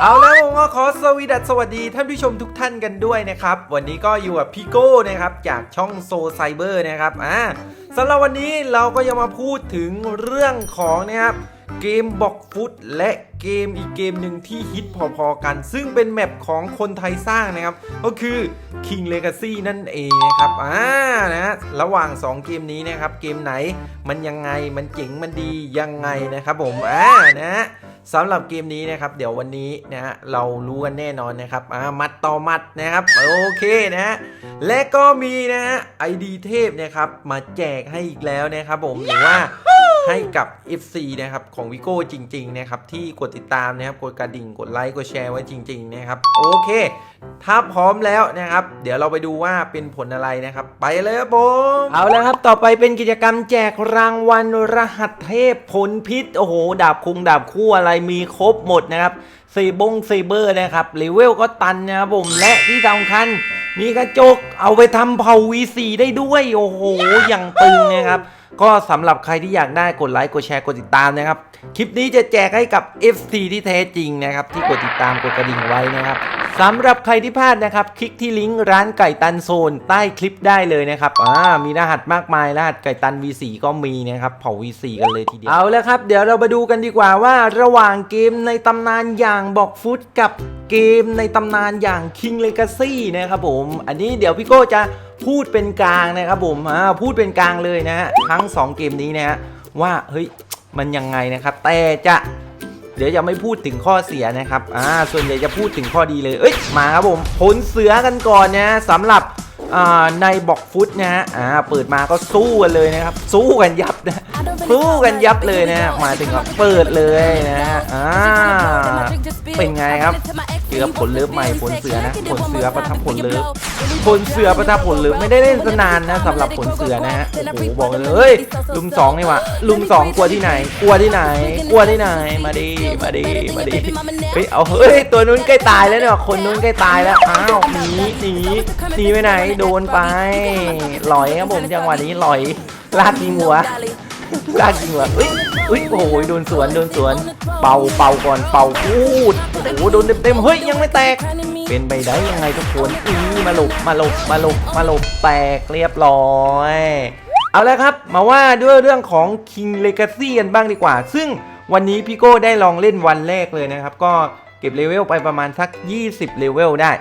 เอาแล้วผมก็ขอสวีดัสสวัสดีท่านผู้ชมทุกท่านกันด้วยนะครับ วันนี้ก็อยู่กับพี่โก้นะครับจากช่องโซไซเบอร์นะครับอ่าสำหรับวันนี้เราก็จะมาพูดถึงเรื่องของนะครับเกมบอกฟุตและเกมอีกเกมหนึ่งที่ฮิตพอๆกัน ซึ่งเป็นแมปของคนไทยสร้างนะครับ ก็คือ King Legacy นั่นเองนะครับอ่านะระหว่าง 2 เกมนี้นะครับ เกมไหนมันยังไงมันเจ๋งมันดียังไงนะครับผมอ่านะ สำหรับเกมนี้นะครับ เดี๋ยววันนี้นะฮะเรารู้กันแน่นอนนะครับอ่ามัดต่อมัดนะครับโอเคนะฮะและก็มีนะฮะไอดีเทพนะครับมาแจกให้อีกแล้วนะครับผมหรือว่า ให้กับ FC นะครับของวิโก้จริงๆนะครับที่กดติดตามนะครับกดกระดิ่งกดไลค์กดแชร์ไว้จริงๆนะครับโอเค ถ้าพร้อมแล้วนะครับ เดี๋ยวเราไปดูว่าเป็นผลอะไรนะครับ ไปเลยครับผมเอาแล้วครับต่อไปเป็นกิจกรรมแจกรางวัลรหัสเทพผลพิษโอ้โหดาบคุงดาบคู่อะไรมีครบหมดนะครับเซบงเซเบอร์นะครับเลเวลก็ตันนะครับผมและที่สำคัญมีกระจกเอาไปทำเผา V4 ได้ด้วย โอ้โห อย่างตึงนะครับ ก็สำหรับใครที่อยากได้กดไลค์กดแชร์กดติดตามนะครับ คลิปนี้จะแจกให้กับ FC ที่แท้จริงนะครับ ที่กดติดตามกดกระดิ่งไว้นะครับ สำหรับใครที่พลาดนะครับ คลิกที่ลิงก์ร้านไก่ตันโซน ใต้คลิปได้เลยนะครับอ่ามีรหัสมากมายรหัสไก่ตัน V4 ก็มีนะครับเผา V4 กันเลยทีเดียวเอาแล้วครับ เดี๋ยวเรามาดูกันดีกว่าว่าระหว่างเกมในตำนานอย่างบอกฟุตกับเกมในตำนานอย่าง King Legacy นะครับผม อันนี้เดี๋ยวพี่โก้จะพูดเป็นกลางนะครับผมอ่าพูดเป็นกลางเลยนะฮะทั้งสองเกมนี้นะฮะว่าเฮ้ยมันยังไงนะครับแต่จะ เดี๋ยวจะไม่พูดถึงข้อเสียนะครับอ่าส่วนใหญ่จะพูดถึงข้อดีเลยเอ้ยมาครับผมผลเสือกันก่อนนะสำหรับอ่าในบอกฟุตนะฮะอ่าเปิดมาก็สู้กันเลยนะครับ สู้กันยับนะสู้กันยับเลยนะมาถึงก็เปิดเลยนะฮะอ่าเป็นไงครับ เจอผลเลิฟใหม่ผลเสือนะผลเสือประทับผลเลิฟผลเสือประทับผลเลิฟไม่ได้เล่นสนานนะสำหรับผลเสือนะฮะโอ้โหบอกเลยเฮ้ยลุมสองนี่หว่าลุมสองกลัวที่ไหน กลัวที่ไหน กลัวที่ไหนมาดิมาดิมาดิเฮ้ยเอาเฮ้ยตัวนู้นใกล้ตายแล้วเนี่ยคนนู้นใกล้ตายแล้วอ้าวหนีหนีหนีไปไหนโดนไปหลอยครับผมจังหวะนี้หลอยลากยิงหัว ลากยิงหัวอุ้ยอุ้ยโอ้โหโดนสวนโดนสวน เป่าเป่าก่อนเป่าพูดโอ้โหโดนเต็มๆเฮ้ยยังไม่แตก เป็นไปได้ยังไงทุกคนอีมาหลบมาหลบมาหลบมาหลบแตกเรียบร้อยเอาละครับ มาว่าด้วยเรื่องของ King Legacy กันบ้างดีกว่า ซึ่งวันนี้พี่โก้ได้ลองเล่นวันแรกเลยนะครับ ก็เก็บเลเวลไปประมาณสัก 20 เลเวลได้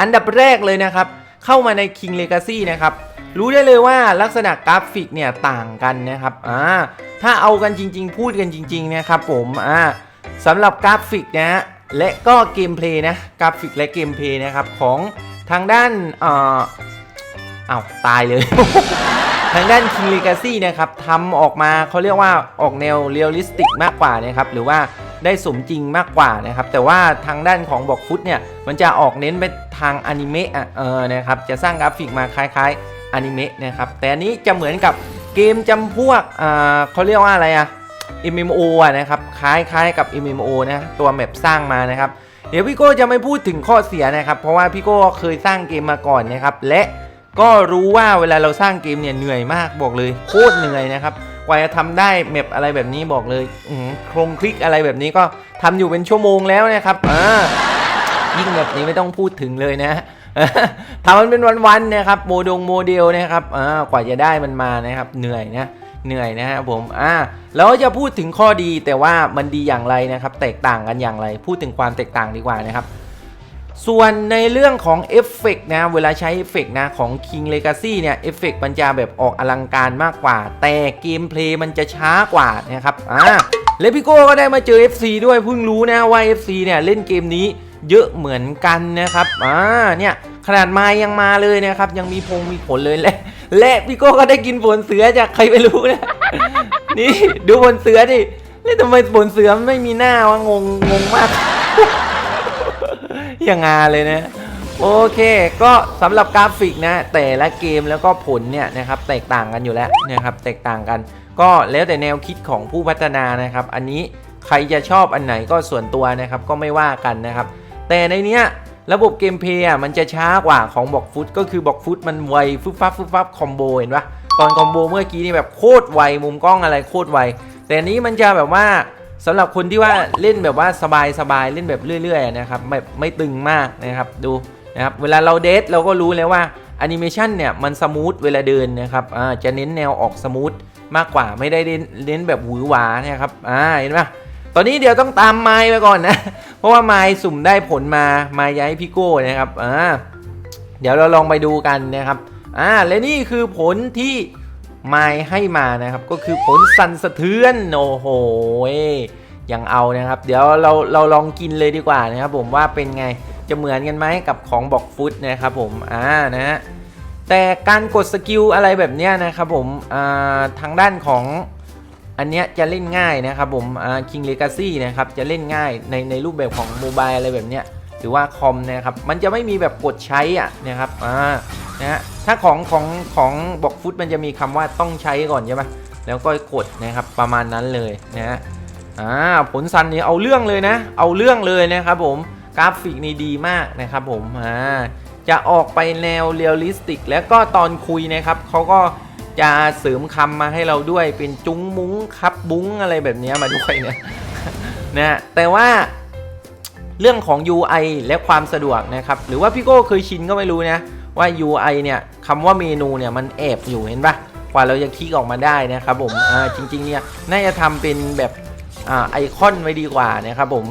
อันดับแรกเลยนะครับ เข้ามาใน King Legacy นะครับ รู้ได้เลยว่าลักษณะกราฟิกเนี่ยต่างกันนะครับอ่าถ้าเอากันจริง ๆ พูดกันจริง ๆ นะครับผมอ่าสำหรับกราฟิกนะและก็เกมเพลย์นะกราฟิกและเกมเพลย์นะครับของทางด้านเอ่ออ้าวตายเลย ทางด้าน King Legacy นะครับทำออกมาเขาเรียกว่าออกแนวเรียลลิสติกมากกว่านะครับหรือว่าได้สมจริงมากกว่านะครับ แต่ว่าทางด้านของบอกฟุตเนี่ย มันจะออกเน้นไปทางอนิเมะอะเออนะครับ จะสร้างกราฟิกมาคล้ายๆ อนิเมะนะครับ แต่อันนี้จะเหมือนกับเกมจำพวกอ่าเขาเรียกว่าอะไรอะ MMO อะนะครับ คล้ายๆกับ MMO นะตัวแมปสร้างมานะครับ เดี๋ยวพี่โก้จะไม่พูดถึงข้อเสียนะครับ เพราะว่าพี่โก้เคยสร้างเกมมาก่อนนะครับ และก็รู้ว่าเวลาเราสร้างเกมเนี่ยเหนื่อยมากบอกเลยโคตรเหนื่อยนะครับกว่าจะทำได้แมปอะไรแบบนี้บอกเลยโครงคลิกอะไรแบบนี้ก็ทำอยู่เป็นชั่วโมงแล้วนะครับอ่ายิ่งแบบนี้ไม่ต้องพูดถึงเลยนะ ทำมันเป็นวันๆนะครับโมดงโมเดลนะครับอ่ากว่าจะได้มันมานะครับเหนื่อยนะเหนื่อยนะครับผมอ่าแล้วจะพูดถึงข้อดีแต่ว่ามันดีอย่างไรนะครับ แตกต่างกันอย่างไร พูดถึงความแตกต่างดีกว่านะครับ ส่วนในเรื่องของเอฟเฟกต์นะเวลาใช้เอฟเฟกต์นะของ King Legacy เนี่ยเอฟเฟกต์มันจะแบบออกอลังการมากกว่า แต่เกมเพลย์มันจะช้ากว่านะครับอ่าแลพี่โก้ก็ได้มาเจอ FC ด้วยเพิ่งรู้นะว่า FC เนี่ยเล่นเกมนี้ เยอะเหมือนกันนะครับอ่าเนี่ยขนาดมายังมาเลยนะครับ ยังมีพงมีผลเลยและและพี่โก้ก็ได้กินผลเสือจากใครไม่รู้นะนี่ดูผลเสือดิแล้วทำไมผลเสือไม่มีหน้าวะงงงงมากอย่างงาเลยนะโอเค ก็สำหรับกราฟิกนะ แต่ละเกมแล้วก็ผลเนี่ยนะครับแตกต่างกันอยู่แล้วนะครับ แตกต่างกัน ก็แล้วแต่แนวคิดของผู้พัฒนานะครับ อันนี้ใครจะชอบอันไหนก็ส่วนตัวนะครับ ก็ไม่ว่ากันนะครับ แต่ในเนี้ยระบบเกมเพลย์อะมันจะช้ากว่าของบอกฟุตก็คือบอกฟุตมันไวฟึบฟับฟึบฟับคอมโบเห็นปะตอนคอมโบเมื่อกี้นี่แบบโคตรไวมุมกล้องอะไรโคตรไว แต่อันนี้มันจะแบบว่าสำหรับคนที่ว่าเล่นแบบว่าสบายๆเล่นแบบเรื่อยๆนะครับแบบไม่ตึงมากนะครับดูนะครับเวลาเราเดทเราก็รู้แล้วว่าแอนิเมชันเนี่ยมันสมูทเวลาเดินนะครับอ่าจะเน้นแนวออกสมูทมากกว่าไม่ได้เน้นเน้นแบบหวือหวานะครับอ่าเห็นปะ ตอนนี้เดี๋ยวต้องตามไม้ไปก่อนนะ เพราะว่าไม้สุ่มได้ผลมาไมาย้ายพี่โก้นะครับอ่าเดี๋ยวเราลองไปดูกันนะครับอ่าและนี่คือผลที่ไม้ให้มานะครับ ก็คือผลสั่นสะเทือนโอ้โหยังเอานะครับ เดี๋ยวเราเราลองกินเลยดีกว่านะครับ ผมว่าเป็นไงจะเหมือนกันไหมกับของบอกฟุตนะครับผมอ่านะฮะแต่การกดสกิลอะไรแบบเนี้ยนะครับผมอ่าทางด้านของ อันเนี้ยจะเล่นง่ายนะครับผมอ่า King Legacy นะครับจะเล่นง่ายในในรูปแบบของโมบายอะไรแบบเนี้ยหรือว่าคอมนะครับมันจะไม่มีแบบกดใช้อะนะครับอ่านะฮะถ้าของของของบอกฟุตมันจะมีคำว่าต้องใช้ก่อนใช่ไหมแล้วก็กดนะครับประมาณนั้นเลยนะฮะอ่าผลซันนี่เอาเรื่องเลยนะ เอาเรื่องเลยนะครับผมกราฟิกนี่ดีมากนะครับผมอ่าจะออกไปแนวเรียลลิสติก แล้วก็ตอนคุยนะครับเขาก็ จะเสริมคำมาให้เราด้วยเป็นจุ้งมุ้งครับบุ้งอะไรแบบนี้มาด้วยเนี่ยนะแต่ว่าเรื่องของ UI และความสะดวกนะครับหรือว่าพี่โก้เคยชินก็ไม่รู้นะว่า UI เนี่ยคำว่าเมนูเนี่ยมันแอบอยู่เห็นปะกว่าเราจะคลิกออกมาได้นะครับผมจริงๆเนี่ยน่าจะทำเป็นแบบอไอคอนไว้ดีกว่านะครับผม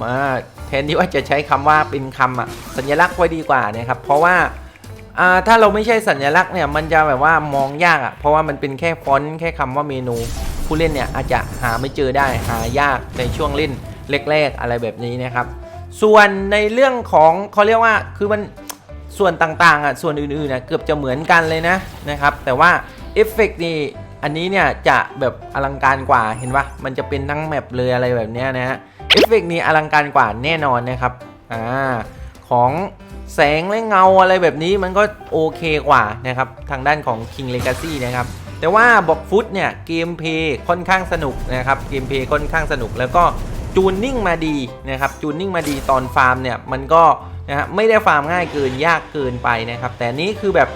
แทนที่ว่าจะใช้คำว่าเป็นคำอะสัญลักษณ์ไว้ดีกว่านะครับเพราะว่า อ่าถ้าเราไม่ใช่สัญลักษณ์เนี่ยมันจะแบบว่ามองยากอะ่ะเพราะว่ามันเป็นแค่ฟอนต์แค่คำว่าเมนู ผู้เล่นเนี่ยอาจจะหาไม่เจอได้หายากในช่วงเล่นแรกๆอะไรแบบนี้นะครับ ส่วนในเรื่องของเขาเรียกว่าคือมันส่วนต่างๆอะส่วนอื่นๆนะเกือบจะเหมือนกันเลยนะนะครับ แต่ว่าเอฟเฟกต์นี่อันนี้เนี่ยจะแบบอลังการกว่าเห็นปะมันจะเป็นทั้งแมปเลยอะไรแบบนี้นะฮะเอฟเฟกต์นี้อลังการกว่าแน่นอนนะครับอ่าของ แสงและเงาอะไรแบบนี้มันก็โอเคกว่านะครับ ทางด้านของ King Legacy นะครับแต่ว่าบอกฟุตเนี่ยเกมเพย์ค่อนข้างสนุกนะครับเกมเพย์ค่อนข้างสนุก แล้วก็จูนนิ่งมาดีนะครับจูนนิ่งมาดีตอนฟาร์มเนี่ยมันก็นะฮะไม่ได้ฟาร์มง่ายเกินยากเกินไปนะครับ แต่นี้คือแบบ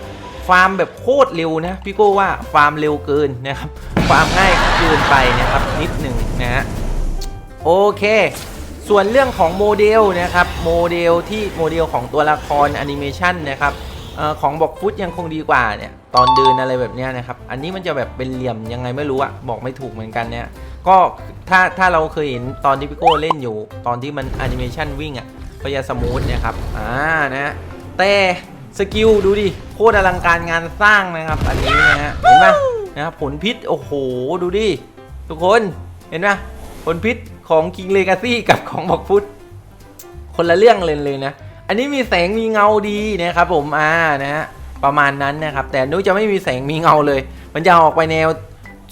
ฟาร์มแบบโคตรเร็วนะพี่โก้ว่าฟาร์มเร็วเกินนะครับฟาร์มง่ายเกินไปนะครับนิดหนึ่งนะฮะโอเค ส่วนเรื่องของโมเดลนะครับโมเดลที่โมเดลของตัวละครแอนิเมชันนะครับออของบอกฟุตยังคงดีกว่าเนี่ยตอนเดินอะไรแบบนี้นะครับ อันนี้มันจะแบบเป็นเหลี่ยมยังไงไม่รู้อะบอกไม่ถูกเหมือนกันเนี่ยก็ถ้าถ้าเราเคยเห็นตอนที่พี่โก้เล่นอยู่ ตอนที่มันแอนิเมชันวิ่งอะก็จะสมูทนะครับอ่านะแต่สกิลดูดิโคตรอลังการงานสร้างนะครับอันนี้นะฮะเห็นไหมนะครับผลพิษโอ้โหดูดิทุกคนเห็นไหมผลพิษ ของ King Legacy กับของบอกฟุตคนละเรื่องเลยเลยนะ อันนี้มีแสงมีเงาดีนะครับผมอ่านะฮะประมาณนั้นนะครับ แต่นู้จะไม่มีแสงมีเงาเลย มันจะออกไปแนว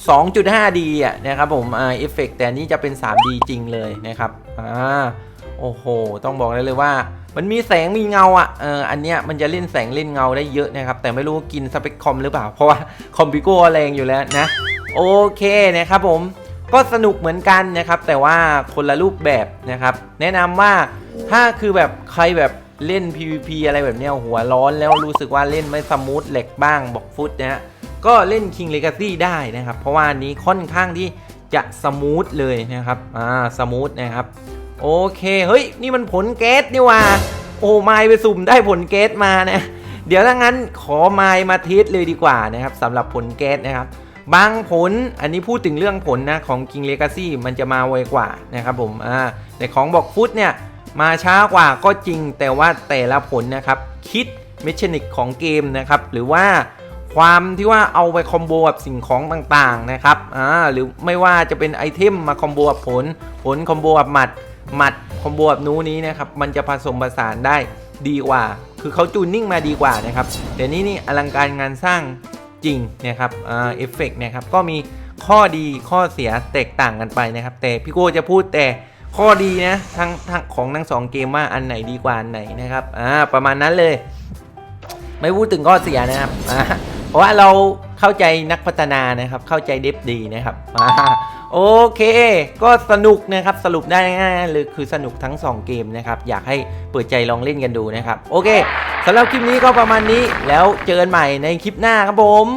2.5D อะนะครับผมอ่าเอฟเฟกแต่อันนี้จะเป็น 3D จริงเลยนะครับอ่าโอ้โห ต้องบอกได้เลยว่า มันมีแสงมีเงาอะเอออันเนี้ยมันจะเล่นแสงเล่นเงาได้เยอะนะครับ แต่ไม่รู้กินสเปคคอมหรือเปล่า เพราะว่าคอมพิโก้แรงอยู่แล้วนะ โอเคนะครับผม ก็สนุกเหมือนกันนะครับ แต่ว่าคนละรูปแบบนะครับ แนะนำว่าถ้าคือแบบใครแบบเล่น PVP อะไรแบบเนี้ยหัวร้อนแล้วรู้สึกว่าเล่นไม่สมูทเหล็กบ้างบอกฟุตนะฮะก็เล่น King Legacy ได้นะครับ เพราะว่านี้ค่อนข้างที่จะสมูทเลยนะครับอ่าสมูทนะครับโอเคเฮ้ยนี่มันผลแก๊สนี่ว่าโอ้ไมล์ไปสุ่มได้ผลแก๊สมานะเดี๋ยวถ้างั้นขอไมล์มาเทสเลยดีกว่านะครับสำหรับผลแก๊สนะครับ บางผลอันนี้พูดถึงเรื่องผลนะของ King Legacy มันจะมาไวกว่านะครับผมอ่าแต่ของบอกฟุตเนี่ยมาช้ากว่าก็จริงแต่ว่าแต่ละผลนะครับคิดเมชานิกของเกมนะครับหรือว่าความที่ว่าเอาไปคอมโบกับสิ่งของต่างๆนะครับอ่าหรือไม่ว่าจะเป็นไอเทมมาคอมโบกับผล ผลคอมโบกับหมัด หมัดคอมโบกับนู้นี้นะครับมันจะผสมผสานได้ดีกว่า คือเขาจูนนิ่งมาดีกว่านะครับแต่นี่นี่อลังการงานสร้าง จริงนะครับเอฟเฟกนะครับก็มีข้อดีข้อเสียแตกต่างกันไปนะครับ แต่พี่โก้จะพูดแต่ข้อดีนะทั้งทั้งของทั้งสองเกมว่าอันไหนดีกว่าอันไหนนะครับอ่าประมาณนั้นเลย ไม่พูดถึงข้อเสียนะครับเพราะว่าเราเข้าใจนักพัฒนานะครับ เข้าใจเดฟดีนะครับอ่า โอเค ก็สนุกนะครับสรุปได้ง่ายๆเลยคือสนุกทั้ง 2 เกมนะครับอยากให้เปิดใจลองเล่นกันดูนะครับ โอเคสำหรับคลิปนี้ก็ประมาณนี้แล้วเจอกันใหม่ในคลิปหน้าครับผม